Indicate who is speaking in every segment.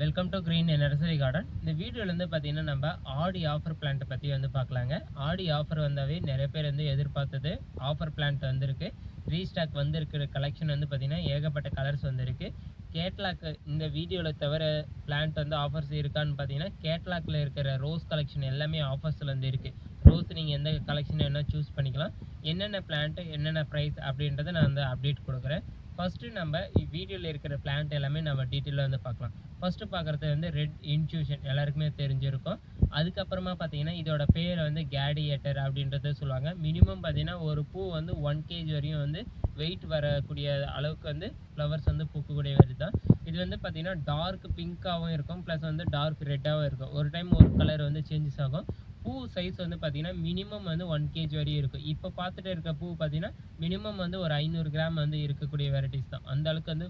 Speaker 1: Welcome to green nursery garden இந்த வீடியோவில் வந்து பார்த்தீங்கன்னா நம்ம ஆடி ஆஃபர் பிளான்ட்டை பற்றி வந்து பார்க்கலாங்க ஆடி ஆஃபர் வந்தாவே நிறைய பேர் வந்து எதிர்பார்த்தது. ஆஃபர் பிளான்ட் வந்திருக்கு. ரீஸ்டாக் வந்திருக்கிற கலெக்ஷன் வந்து பார்த்தீங்கன்னா ஏகப்பட்ட கலர்ஸ் வந்திருக்கு. கேட்லாக் இந்த வீடியோவில் தவிர பிளான்ட் வந்து ஆஃபர்ஸ் இருக்கான்னு பார்த்தீங்கன்னா கேட்லாக்ல இருக்கிற ரோஸ் கலெக்ஷன் எல்லாமே ஆஃபர்ஸில் வந்து இருக்குது ரோஸ் நீங்கள் எந்த கலெக்ஷன் வேணால் சூஸ் பண்ணிக்கலாம். என்னென்ன பிளான்ட்டு என்னென்ன ப்ரைஸ் அப்படின்றத நான் வந்து அப்டேட் கொடுக்குறேன். ஃபஸ்ட்டு நம்ம வீடியோவில் இருக்கிற பிளான்ட் எல்லாமே நம்ம டீட்டெயிலாக வந்து பார்க்கலாம். ஃபஸ்ட்டு பார்க்குறது வந்து ரெட் இன்ட்யூஷன் எல்லாருக்குமே தெரிஞ்சிருக்கும். அதுக்கப்புறமா பார்த்தீங்கன்னா இதோட பேர் வந்து கேடியேட்டர் அப்படின்றத சொல்லுவாங்க. மினிமம் பார்த்தீங்கன்னா ஒரு பூ வந்து ஒன் கேஜி வரையும் வந்து வெயிட் வரக்கூடிய அளவுக்கு வந்து ஃப்ளவர்ஸ் வந்து பூக்கக்கூடிய வரி தான் இது வந்து பார்த்தீங்கன்னா டார்க் பிங்க்காகவும் இருக்கும். ப்ளஸ் வந்து டார்க் ரெட்டாகவும் இருக்கும். ஒரு டைம் ஒரு கலர் வந்து சேஞ்சஸ் ஆகும். பூ சைஸ் வந்து பார்த்தீங்கன்னா மினிமம் வந்து ஒன் கேஜி வரையும் இருக்கும். இப்போ பார்த்துட்டு இருக்க பூ பார்த்தீங்கன்னா மினிமம் வந்து ஒரு ஐநூறு கிராம் வந்து இருக்கக்கூடிய வெரைட்டிஸ் தான். அந்த அளவுக்கு வந்து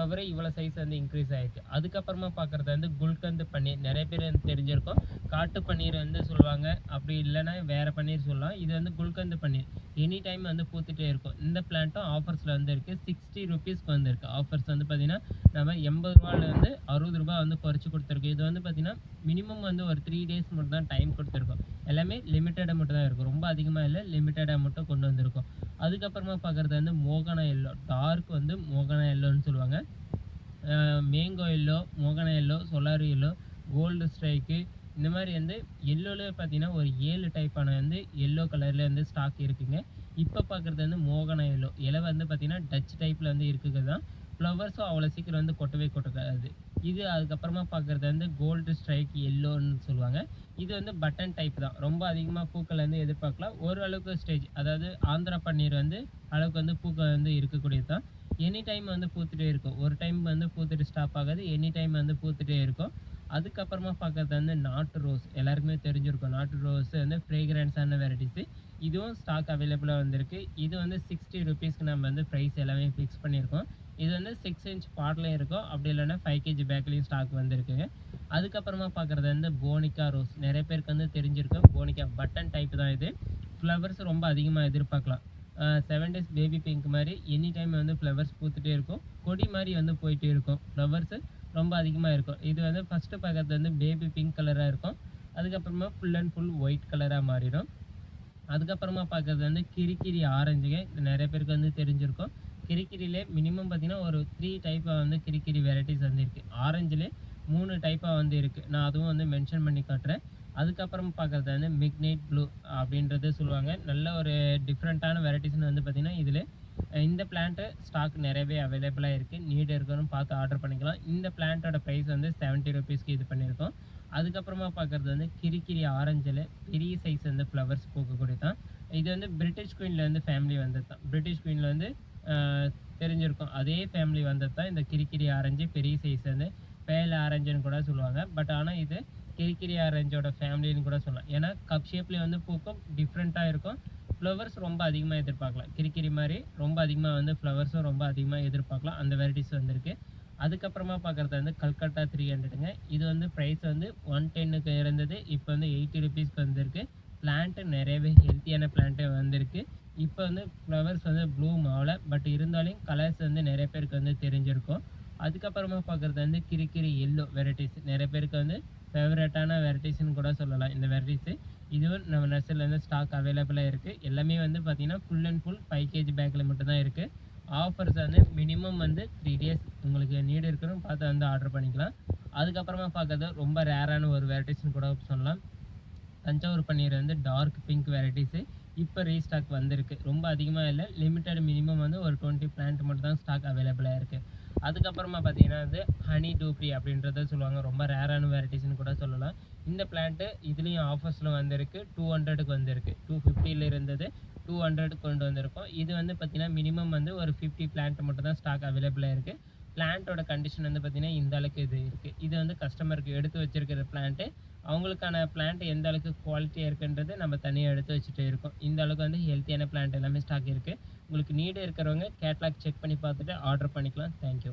Speaker 1: ஃப்ளவரே இவ்வளோ சைஸ் வந்து இன்க்ரீஸ் ஆகிருக்கு அதுக்கப்புறமா பார்க்குறது வந்து குல்கந்து பன்னீர். நிறைய பேர் வந்து தெரிஞ்சிருக்கும். காட்டு பன்னீர் வந்து சொல்லுவாங்க. அப்படி இல்லைன்னா வேறு பன்னீர் சொல்லலாம். இது வந்து குல்கந்து பன்னீர். எனி டைம் வந்து பூத்துட்டே இருக்கும். இந்த பிளான்ட்டும் ஆஃபர்ஸில் வந்து இருக்குது சிக்ஸ்டி ருபீஸ்க்கு வந்துருக்கு ஆஃபர்ஸ் வந்து பார்த்திங்கன்னா நம்ம எண்பது ரூபாலேருந்து அறுபது ரூபா வந்து குறைச்சி கொடுத்துருக்கு. இது வந்து பார்த்திங்கன்னா மினிமம் வந்து ஒரு த்ரீ டேஸ் மட்டும் தான் டைம் கொடுத்துருக்கோம். எல்லாமே லிமிட்டடாக மட்டும் தான் இருக்கும். ரொம்ப அதிகமாக இல்லை லிமிட்டடாக மட்டும் கொண்டு வந்திருக்கோம். அதுக்கப்புறமா பார்க்குறது வந்து மோகனா எல்லோ டார்க் வந்து மோகனா எல்லோன்னு சொல்லுவாங்க. மேங்கோ எல்லோ மோகனா எல்லோ சொலாரி எல்லோ கோல்டு ஸ்ட்ரைக்கு இந்த மாதிரி வந்து எல்லோவில் பார்த்தீங்கன்னா ஒரு ஏழு டைப்பான வந்து எல்லோ கலரில் வந்து ஸ்டாக் இருக்குங்க. இப்போ பார்க்குறது வந்து மோகனா எல்லோ இலை வந்து பார்த்திங்கன்னா டச் டைப்பில் வந்து இருக்குது தான் ஃப்ளவர்ஸும் அவ்வளோ சீக்கிரம் வந்து கொட்டவே கொட்டக்காது இது அதுக்கப்புறமா பார்க்குறது வந்து கோல்டு ஸ்ட்ரைக் எல்லோன்னு சொல்லுவாங்க. இது வந்து பட்டன் டைப் தான். ரொம்ப அதிகமாக பூக்கள் வந்து எதிர்பார்க்கலாம் ஓரளவுக்கு ஸ்டேஜ் அதாவது ஆந்திரா பன்னீர் வந்து அளவுக்கு வந்து பூக்கள் வந்து இருக்கக்கூடியது தான். எனி டைம் வந்து பூத்துட்டே இருக்கும். ஒரு டைம் வந்து பூத்துட்டு ஸ்டாப் ஆகாது. எனி டைம் வந்து பூத்துட்டே இருக்கும். அதுக்கப்புறமா பார்க்குறது வந்து நாட்டு ரோஸ் எல்லாருக்குமே தெரிஞ்சிருக்கும். நாட்டு ரோஸ் வந்து ஃப்ரேக்ரன்ஸான வெரைட்டிஸு இதுவும் ஸ்டாக் அவைலபிளாக வந்திருக்கு. இது வந்து சிக்ஸ்டி ருபீஸ்க்கு நம்ம வந்து ப்ரைஸ் எல்லாமே ஃபிக்ஸ் பண்ணியிருக்கோம். இது வந்து சிக்ஸ் இன்ச் பாட்லையும் இருக்கும். அப்படி இல்லைன்னா ஃபைவ் கேஜி பேக்லேயும் ஸ்டாக் வந்துருக்குங்க. அதுக்கப்புறமா பார்க்குறது வந்து போனிக்கா ரோஸ் நிறைய பேருக்கு வந்து தெரிஞ்சிருக்கும். போனிக்கா பட்டன் டைப் தான் இது. ஃப்ளவர்ஸ் ரொம்ப அதிகமாக எதிர்பார்க்கலாம். செவன் டேஸ் பேபி பிங்க் மாதிரி எனி டைம் வந்து ஃப்ளவர்ஸ் பூத்துட்டே இருக்கும். கொடி மாதிரி வந்து போயிட்டே இருக்கும். ஃப்ளவர்ஸு ரொம்ப அதிகமாக இருக்கும். இது வந்து ஃபஸ்ட்டு பார்க்கறது வந்து பேபி பிங்க் கலராக இருக்கும். அதுக்கப்புறமா ஃபுல் அண்ட் ஃபுல் ஒயிட் கலராக மாறிடும். அதுக்கப்புறமா பார்க்குறது வந்து கிரிக்கிரி ஆரஞ்சுங்க இது நிறைய பேருக்கு வந்து தெரிஞ்சிருக்கும். கிரிக்கிரிலே மினிமம் பார்த்தீங்கன்னா ஒரு த்ரீ டைப்பாக வந்து கிரிக்கிரி வெரைட்டிஸ் வந்து இருக்குது ஆரஞ்சிலே மூணு டைப்பாக வந்து இருக்குது நான் அதுவும் வந்து மென்ஷன் பண்ணி காட்டுறேன். அதுக்கப்புறம் பார்க்குறது வந்து மிக்னைட் ப்ளூ அப்படின்றது சொல்லுவாங்க. நல்ல ஒரு டிஃப்ரெண்ட்டான வெரைட்டிஸ்னு வந்து பார்த்திங்கன்னா இதில் இந்த பிளான்ட்டு ஸ்டாக் நிறையவே அவைலபிளாக இருக்குது நீட் இருக்கணும் பார்த்து ஆர்டர் பண்ணிக்கலாம். இந்த பிளான்ட்டோட ப்ரைஸ் வந்து செவன்ட்டி ருபீஸ்க்கு இது பண்ணியிருக்கோம். அதுக்கப்புறமா பார்க்குறது வந்து கிரிக்கிரி ஆரஞ்சில் பெரிய சைஸ் வந்து ஃப்ளவர்ஸ் பூக்கக்கூடிய தான் இது வந்து பிரிட்டிஷ் குயின்லேருந்து ஃபேமிலி வந்தது தான் பிரிட்டிஷ் குயினில் வந்து தெரிஞ்சிருக்கும். அதே ஃபேமிலி வந்தது தான் இந்த கிரிக்கிரி ஆரஞ்சு பெரிய சைஸ் வந்து பேல் ஆரஞ்சுன்னு கூட சொல்லுவாங்க. பட் ஆனால் இது கிரிக்கிரி ஆரஞ்சோட ஃபேமிலின்னு கூட சொல்லலாம். ஏன்னா கப் ஷேப்லேயே வந்து பூக்கும் டிஃப்ரெண்ட்டாக இருக்கும். ஃப்ளவர்ஸ் ரொம்ப அதிகமாக எதிர்பார்க்கலாம். கிரிக்கிரி மாதிரி ரொம்ப அதிகமாக வந்து ஃப்ளவர்ஸும் ரொம்ப அதிகமாக எதிர்பார்க்கலாம். அந்த வெரைட்டிஸ் வந்துருக்கு. அதுக்கப்புறமா பார்க்குறது வந்து கல்கட்டா த்ரீ ஹண்ட்ரடுங்க இது வந்து ப்ரைஸ் வந்து ஒன் டென்னுக்கு இருந்தது. இப்போ வந்து எயிட்டி ருபீஸ்க்கு வந்திருக்கு. பிளான்ட்டு நிறையவே ஹெல்த்தியான பிளான்ட்டு வந்திருக்கு. இப்போ வந்து ஃப்ளவர்ஸ் வந்து ப்ளூம் ஆகலை. பட் இருந்தாலும் கலர்ஸ் வந்து நிறைய பேருக்கு வந்து தெரிஞ்சிருக்கும். அதுக்கப்புறமா பார்க்குறது வந்து கிரிக்கிரி எல்லோ வெரைட்டிஸ் நிறைய பேருக்கு வந்து ஃபேவரட்டான வெரைட்டிஸ்னு கூட சொல்லலாம். இந்த வெரைட்டிஸு இதுவும் நம்ம நர்சரியில் ஸ்டாக் அவைலபிளாக இருக்குது எல்லாமே வந்து பார்த்திங்கன்னா full and full five KG பேக்கில் மட்டும்தான் இருக்குது ஆஃபர்ஸ் வந்து மினிமம் வந்து த்ரீ டேஸ் உங்களுக்கு நீடு இருக்கணும் பார்த்து வந்து ஆர்டர் பண்ணிக்கலாம். அதுக்கப்புறமா பார்க்குறது ரொம்ப ரேரான ஒரு வெரைட்டிஸ்னு கூட சொல்லலாம். தஞ்சாவூர் பன்னீர் வந்து டார்க் பிங்க் வெரைட்டிஸு இப்போ ரீஸ்டாக் வந்திருக்கு. ரொம்ப அதிகமாக இல்லை. லிமிட்டட் மினிமம் வந்து ஒரு டுவெண்ட்டி பிளான்ட் மட்டும் தான் ஸ்டாக் அவைலபிளாக இருக்குது அதுக்கப்புறமா பார்த்தீங்கன்னா வந்து ஹனி டூப்ரி அப்படின்றத சொல்லுவாங்க. ரொம்ப ரேரான வெரைட்டிஸ்னு கூட சொல்லலாம். இந்த பிளான்ட்டு இதுலேயும் ஆஃபர்ஸில் வந்திருக்கு. டூ ஹண்ட்ரடுக்கு வந்திருக்கு. டூ ஃபிஃப்டியில் இருந்தது. டூ ஹண்ட்ரடுக்கு கொண்டு வந்திருக்கோம். இது வந்து பார்த்திங்கன்னா மினிமம் வந்து ஒரு ஃபிஃப்டி பிளான்ட் மட்டும் தான் ஸ்டாக் அவைலபிளாக இருக்குது பிளான்ட்டோட கண்டிஷன் வந்து பார்த்திங்கன்னா இந்த அளவுக்கு இது இருக்குது இது வந்து கஸ்டமருக்கு எடுத்து வச்சிருக்கிற பிளான்ட்டு அவங்களுக்கான பிளான்ட் எந்த அளவுக்கு குவாலிட்டியாக இருக்குன்றது நம்ம தனியாக எடுத்து வச்சுட்டு இருக்கோம். இந்த அளவுக்கு வந்து ஹெல்த்தியான பிளான்ட் எல்லாமே ஸ்டாக் இருக்குது உங்களுக்கு நீடு இருக்கிறவங்க கேட்லாக் செக் பண்ணி பார்த்துட்டு ஆர்டர் பண்ணிக்கலாம். தேங்க்யூ